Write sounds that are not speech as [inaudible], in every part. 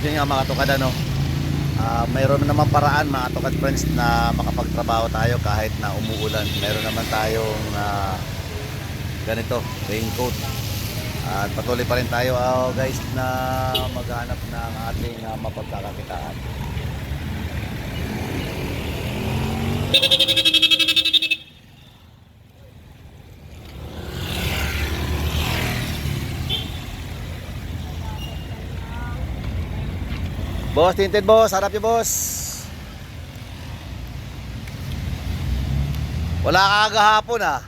At yun nga mga tukad ano, ah, mayroon naman paraan mga tukad friends na makapagtrabaho tayo kahit na umuulan. Meron naman tayong ah, ganito, raincoat. At patuloy pa rin tayo ah, guys na maghanap ng ating ah, mapagkakakitaan. Boss, tinted boss, harap niyo boss. Wala ka agahapon ah.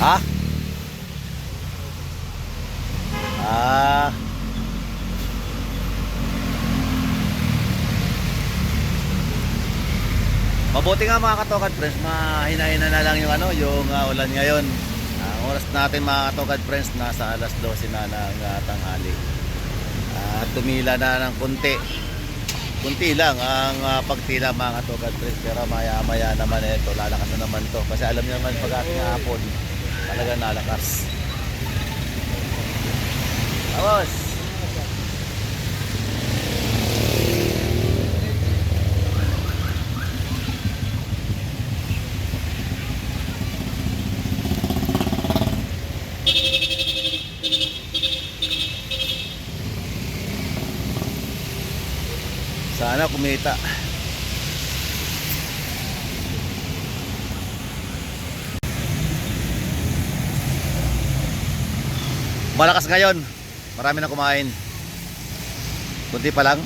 Ha? Ah. Mabuti nga mga katokan friends, mahina-hina na lang yung ano, yung ah, ulan ngayon. Ang oras natin mga katokan friends, nasa alas 12 na ng ah, tanghali. At tumila na ng kunti. Kunti lang ang ah, pagtila mga katokan friends, pero maya-maya naman ito, lalakas na naman to. Kasi alam niyo naman pag ating hapon, talaga nalakas. Tapos, sana kumita. Malakas ngayon. Marami na kumain. Kunti pa lang.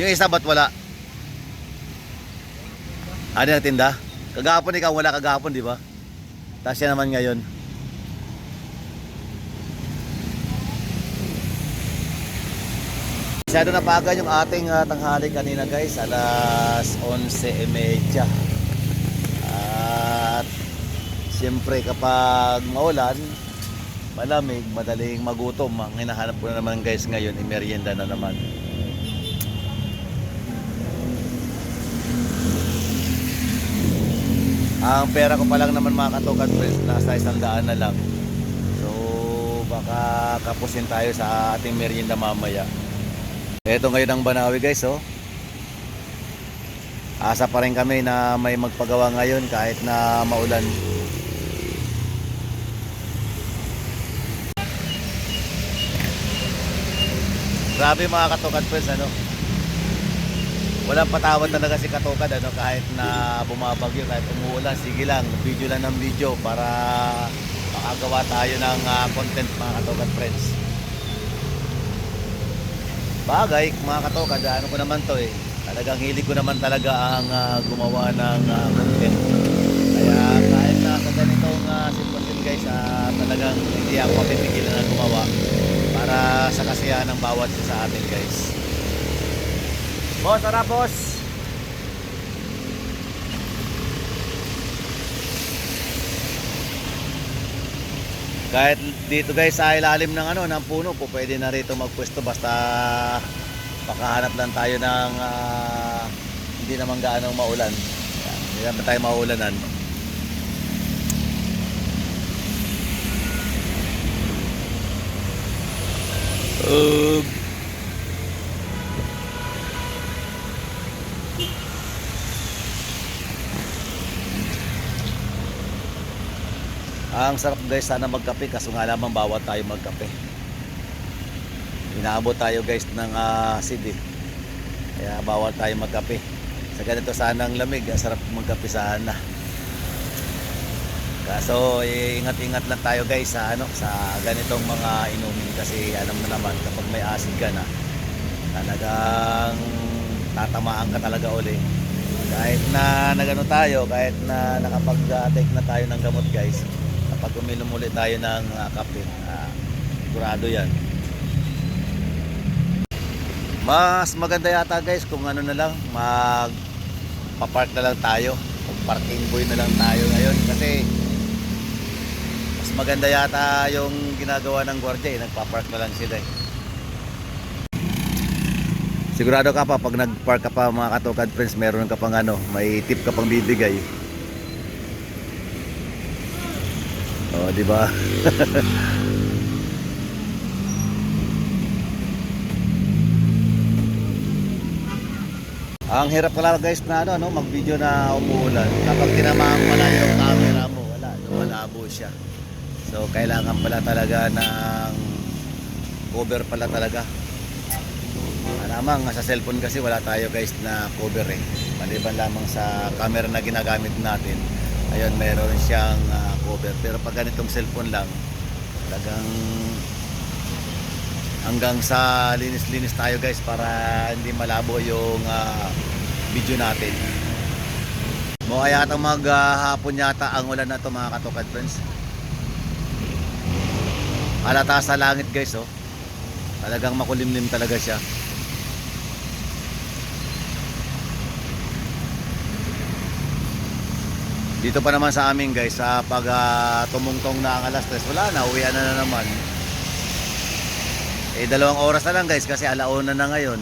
Yung isa ba't wala? Ano yung tinda? Kagahapon ikaw, wala kagahapon, di ba? Tapos naman ngayon. Masyado na paga yung ating ah, tanghali kanina guys, alas 11.30. At siyempre kapag maulan, malamig, madaling magutom. Ang hinahanap ko na naman guys ngayon, imerienda na naman. Ang pera ko pa lang naman mga katokan friends, nasa isang daan na lang. So baka kapusin tayo sa ating merienda mamaya. Ito ngayon ang Banawi guys oh. Asa pa rin kami na may magpagawa ngayon kahit na maulan. Grabe mga katukan friends ano. Walang patawad talaga si katukan ano kahit na bumabagyo kahit umuulan sige lang video lang ng video para makagawa tayo ng ah, content mga katukan friends. Bagay, mga katoka, ano ko naman to eh. Talagang hilig ko naman talaga ang ah, gumawa ng ah, content. Kaya kahit na sa ganitong uh, sitwasyon guys, ah, talagang hindi ako mapipigilan na gumawa para sa kasiyahan ng bawat isa sa atin guys. Boss, tara boss! Kahit dito guys sa ilalim ng ano ng puno po pwede na rito magpwesto basta makahanap lang tayo ng ah, hindi naman gaano maulan. Yan, hindi naman tayo maulanan. Uh, Ang sarap guys sana magkape kaso nga lamang bawat tayo magkape. Inaabot tayo guys ng uh, CD. Kaya bawal tayo magkape. Sa ganito sana ang lamig, ang sarap magkape sana. Kaso eh, ingat-ingat lang tayo guys sa ano sa ganitong mga inumin kasi alam mo naman kapag may acid ka na talagang tatamaan ka talaga uli. Kahit na nagano tayo, kahit na nakapag-take na tayo ng gamot guys, kapag uminom ulit tayo ng uh, kape, uh, sigurado yan. Mas maganda yata guys kung ano na lang, mag papark na lang tayo. Mag parking boy na lang tayo ngayon kasi mas maganda yata yung ginagawa ng gwardiya eh, nagpa-park na lang sila eh. Sigurado ka pa pag nag-park ka pa mga katokad friends, meron ka pang ano, may tip ka pang bibigay. Oh, di ba? [laughs] Ang hirap pala guys na ano, no, mag-video na umuulan. Kapag tinamaan pala yung camera mo, wala, lumalabo siya. So, kailangan pala talaga ng cover pala talaga. Alamang, sa cellphone kasi wala tayo guys na cover eh. Maliban lamang sa camera na ginagamit natin. Ayun, meron siyang ah, cover. Pero pag ganitong cellphone lang, talagang hanggang sa linis-linis tayo guys para hindi malabo yung ah, video natin. Mo yata maghapon yata ang ulan na to mga katokad friends. Halata sa langit guys oh. Talagang makulimlim talaga siya. Dito pa naman sa amin guys, sa pag ah, tumungtong na ang alas 3, wala na, uwian na, na naman. Eh dalawang oras na lang guys kasi alauna na ngayon.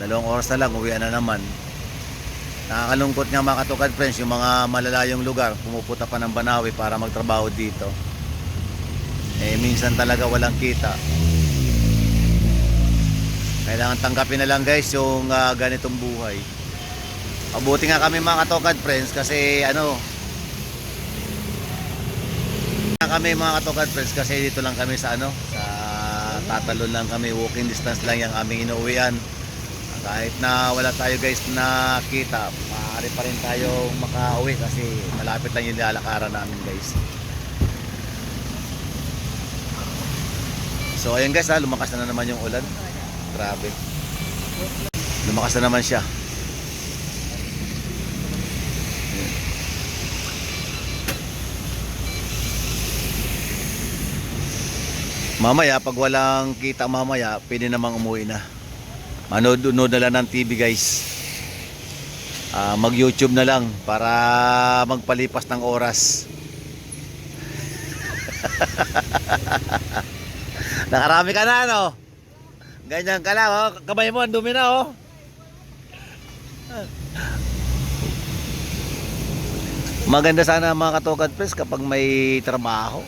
Dalawang oras na lang, uwian na naman. Nakakalungkot nga mga katukad friends, yung mga malalayong lugar, pumupunta pa ng Banawi para magtrabaho dito. Eh minsan talaga walang kita. Kailangan tanggapin na lang guys yung ah, ganitong buhay. Mabuti nga kami mga katokad friends kasi ano kami mga katokad friends kasi dito lang kami sa ano sa tatalon lang kami walking distance lang yung aming inuwian. Kahit na wala tayo guys na kita maaari pa rin tayo makauwi kasi malapit lang yung nilalakaran namin guys. So ayun guys ha lumakas na naman yung ulan. Grabe. Lumakas na naman siya Mamaya, pag walang kita mamaya, pwede namang umuwi na. Manood-nood na lang ng TV guys. Ah, mag-YouTube na lang para magpalipas ng oras. [laughs] Nakarami ka na, no? Ganyan ka lang, oh. Kamay mo, ang dumi na, oh. Maganda sana mga katokad press kapag may trabaho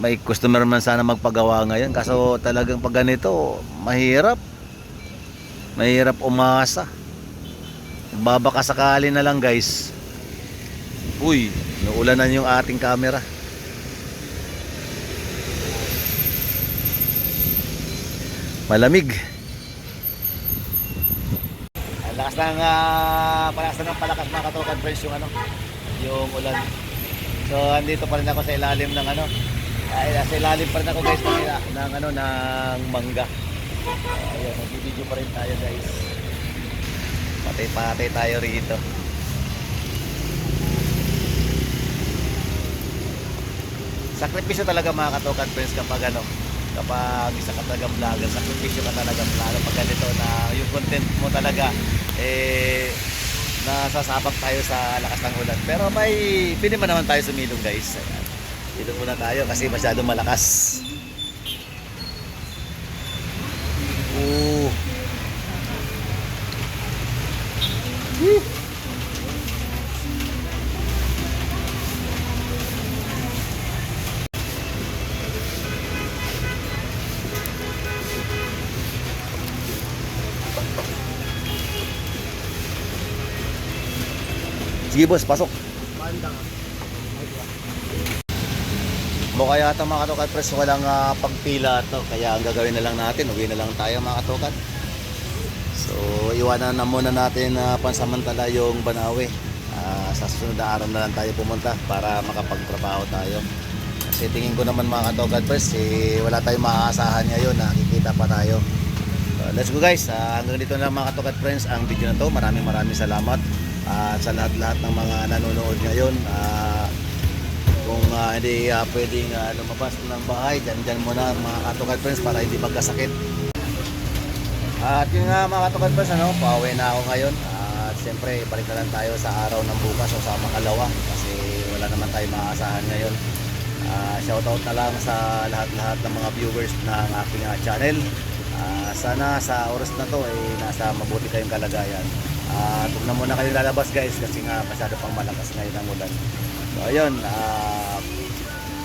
may customer man sana magpagawa ngayon. Kaso talagang pag ganito mahirap. Mahirap umasa. Babaka sakali na lang guys. Uy naulanan yung ating camera. Malamig. Ang lakas ng uh, palakas ng palakas mga katokan friends yung ano yung ulan. So andito pa rin ako sa ilalim ng ano ay, nasa ilalim pa rin ako guys ng, ng, ano, ng mangga. Ayun, nagbibideo pa rin tayo guys. Patay-patay tayo rito. Sakripisyo talaga mga katokan friends kapag ano, kapag isa ka talagang vlogger, sakripisyo ka talaga lalo pag ganito na yung content mo talaga eh nasasabak tayo sa lakas ng ulan. Pero may man naman tayo sumilong guys. Ayan. Dito muna tayo kasi masyadong malakas. Oo. Sige boss, pasok. Mukha yata mga katokat press walang uh, pagpila to. Kaya ang gagawin na lang natin uwi na lang tayo mga katokat so iwanan na muna natin uh, pansamantala yung Banawe. Uh, sa susunod na araw na lang tayo pumunta para makapagtrabaho tayo. Kasi tingin ko naman mga katokat press eh, wala tayong maaasahan ngayon. Nakikita pa tayo. So, let's go guys. Uh, hanggang dito na mga katokat friends ang video na to. Maraming maraming salamat at sa lahat-lahat ng mga nanonood ngayon. Uh, uh, hindi uh, pwedeng uh, lumabas ng bahay, dyan dyan muna mga katokad friends para hindi magkasakit. At yun nga mga katokad friends, ano, pauwi na ako ngayon. At siyempre, balik na lang tayo sa araw ng bukas o sa makalawa kasi wala naman tayo maaasahan ngayon. Uh, shoutout na lang sa lahat-lahat ng mga viewers ng aking uh, channel. Ah, sana sa oras na to ay nasa mabuti kayong kalagayan. Ah, huwag na muna kayong lalabas guys kasi nga masyado pang malakas ngayon ang ulan. So ayun, ah,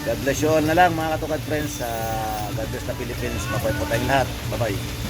God bless you all na lang mga katukad friends. Ah, God bless the Philippines. Mabuhay po tayong lahat. Bye-bye.